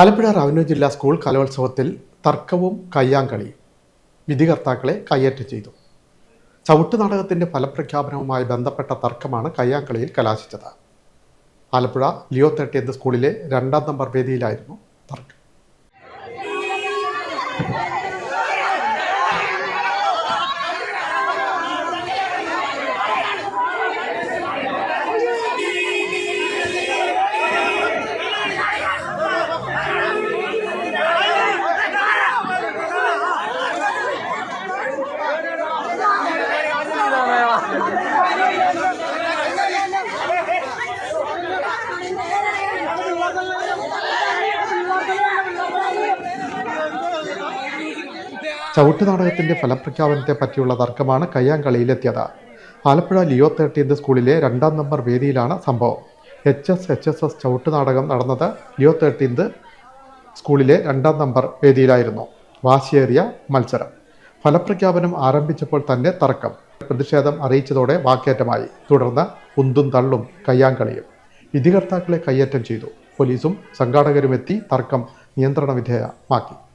Alappuzha revenue ജില്ലാ school കലോത്സവത്തിൽ തർക്കവും കയ്യാങ്കളിയും വിധികർത്താക്കളെ കയ്യേറ്റം ചെയ്തു. ചവിട്ടുനാടകത്തിന്റെ ഫലപ്രഖ്യാപനവുമായി ബന്ധപ്പെട്ട തർക്കമാണ് കയ്യാങ്കളിയിൽ കലാശിച്ചത്. ആലപ്പുഴ ലിയോ തേർട്ടിയന്ത് സ്കൂളിലെ രണ്ടാം നമ്പർ വേദിയിലായിരുന്നു തർക്കം. ചവിട്ട് നാടകത്തിന്റെ ഫലപ്രഖ്യാപനത്തെ പറ്റിയുള്ള തർക്കമാണ് കയ്യാങ്കളിയിലെത്തിയത്. ആലപ്പുഴ ലിയോ തേർട്ടീൻത് സ്കൂളിലെ രണ്ടാം നമ്പർ വേദിയിലാണ് സംഭവം. H S H S S ചവിട്ട് നാടകം നടന്നത് ലിയോ തേർട്ടീൻത് സ്കൂളിലെ രണ്ടാം നമ്പർ വേദിയിലായിരുന്നു. വാശിയേറിയ മത്സരം. ഫലപ്രഖ്യാപനം ആരംഭിച്ചപ്പോൾ തന്നെ തർക്കം. പ്രതിഷേധം അറിയിച്ചതോടെ വാക്കേറ്റമായി. തുടർന്ന് ഉന്തും തള്ളും കയ്യാങ്കളിയും. വിധികർത്താക്കളെ കയ്യേറ്റം ചെയ്തു. പോലീസും സംഘാടകരുമെത്തി തർക്കം നിയന്ത്രണ വിധേയമാക്കി